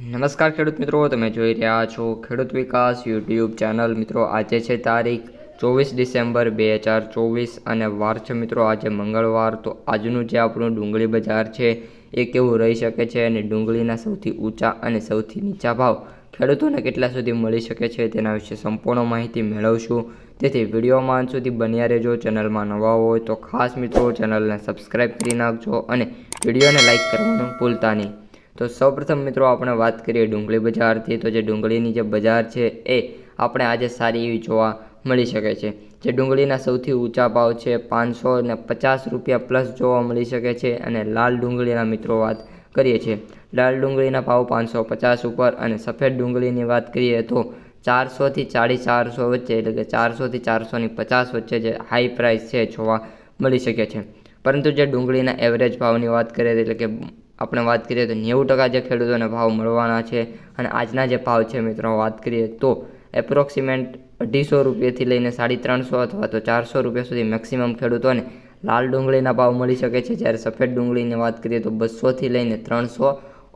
નમસ્કાર ખેડૂત મિત્રો, તમે જોઈ રહ્યા છો ખેડૂત વિકાસ યુટ્યુબ ચેનલ. મિત્રો, આજે છે તારીખ ચોવીસ ડિસેમ્બર બે હજાર ચોવીસ અને વાર છે મિત્રો, આજે મંગળવાર. તો આજનું જે આપણું ડુંગળી બજાર છે, એ કેવું રહી શકે છે અને ડુંગળીના સૌથી ઊંચા અને સૌથી નીચા ભાવ ખેડૂતોને કેટલા સુધી મળી શકે છે, તેના વિશે સંપૂર્ણ માહિતી મેળવશું. તેથી વિડીયોમાં સુધી બન્યા રહેજો, ચેનલમાં નવા હોય તો ખાસ મિત્રો, ચેનલને સબસ્ક્રાઈબ કરી નાખજો અને વિડીયોને લાઇક કરવાનું ભૂલતા નહીં. તો સૌપ્રથમ મિત્રો આપણે વાત કરીએ ડુંગળી બજારથી. તો જે ડુંગળીની જે બજાર છે એ આપણે આજે સારી એવી જોવા મળી શકે છે. જે ડુંગળીના સૌથી ઊંચા ભાવ છે પાંચસો ને પચાસ રૂપિયા પ્લસ જોવા મળી શકે છે અને લાલ ડુંગળીના મિત્રો વાત કરીએ છીએ. લાલ ડુંગળીના ભાવ પાંચસો પચાસ ઉપર અને સફેદ ડુંગળીની વાત કરીએ તો ચારસોથી ચાળી ચારસો વચ્ચે એટલે કે ચારસોથી ચારસોની પચાસ વચ્ચે જે હાઈ પ્રાઇસ છે જોવા મળી શકે છે. પરંતુ જે ડુંગળીના એવરેજ ભાવની વાત કરીએ એટલે કે આપણે વાત કરીએ તો નેવું ટકા જે ખેડૂતોને ભાવ મળવાના છે અને આજના જે ભાવ છે મિત્રો, વાત કરીએ તો એપ્રોક્સિમેન્ટ અઢીસો રૂપિયાથી લઈને સાડી ત્રણસો અથવા તો ચારસો રૂપિયા સુધી મેક્સિમમ ખેડૂતોને લાલ ડુંગળીના ભાવ મળી શકે છે. જ્યારે સફેદ ડુંગળીની વાત કરીએ તો બસોથી લઈને ત્રણસો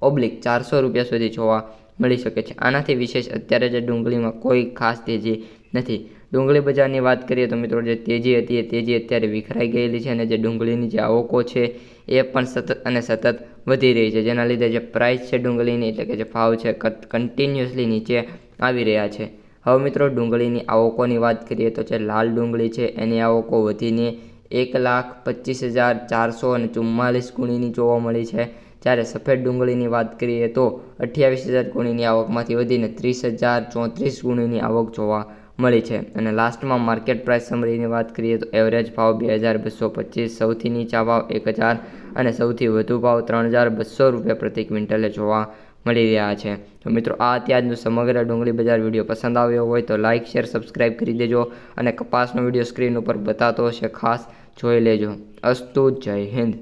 ઓબ્લિક ચારસો રૂપિયા સુધી જોવા મળી શકે છે. આનાથી વિશેષ અત્યારે જે ડુંગળીમાં કોઈ ખાસ તેજી નથી. ડુંગળી બજારની વાત કરીએ તો મિત્રો જે તેજી હતી એ તેજી અત્યારે વિખરાઈ ગયેલી છે અને જે ડુંગળીની જે આવકો છે એ પણ સતત અને સતત વધી રહી છે. જેના લીધે જે પ્રાઇસ છે ડુંગળીની એટલે કે જે ભાવ છે કન્ટિન્યુઅસલી નીચે આવી રહ્યા છે. હવે મિત્રો ડુંગળીની આવકોની વાત કરીએ તો જે લાલ ડુંગળી છે એની આવકો વધીને એક લાખ પચીસ હજાર ચારસો અને ચુમ્માલીસ ગુણીની જોવા મળી છે. જ્યારે સફેદ ડુંગળીની વાત કરીએ તો અઠ્યાવીસ હજાર ગુણીની આવકમાંથી વધીને ત્રીસ હજાર ચોત્રીસ ગુણીની આવક જોવા મળી છે. અને લાસ્ટમાં માર્કેટ પ્રાઇસ સમરીની વાત કરીએ તો એવરેજ ભાવ બે હજાર બસો પચીસ, સૌથી નીચા ભાવ એક હજાર અને સૌથી વધુ ભાવ ત્રણ હજાર બસો રૂપિયા પ્રતિ ક્વિન્ટલે જોવા મળી રહ્યા છે. તો મિત્રો, આ અત્યારનું સમગ્ર ડુંગળી બજાર વીડિયો. પસંદ આવ્યો હોય તો લાઇક શેર સબસ્ક્રાઇબ કરી દેજો અને કપાસનો વીડિયો સ્ક્રીન ઉપર બતાતો હશે. ખાસ જોઈ લેજો. અસ્તુ, જય હિન્દ.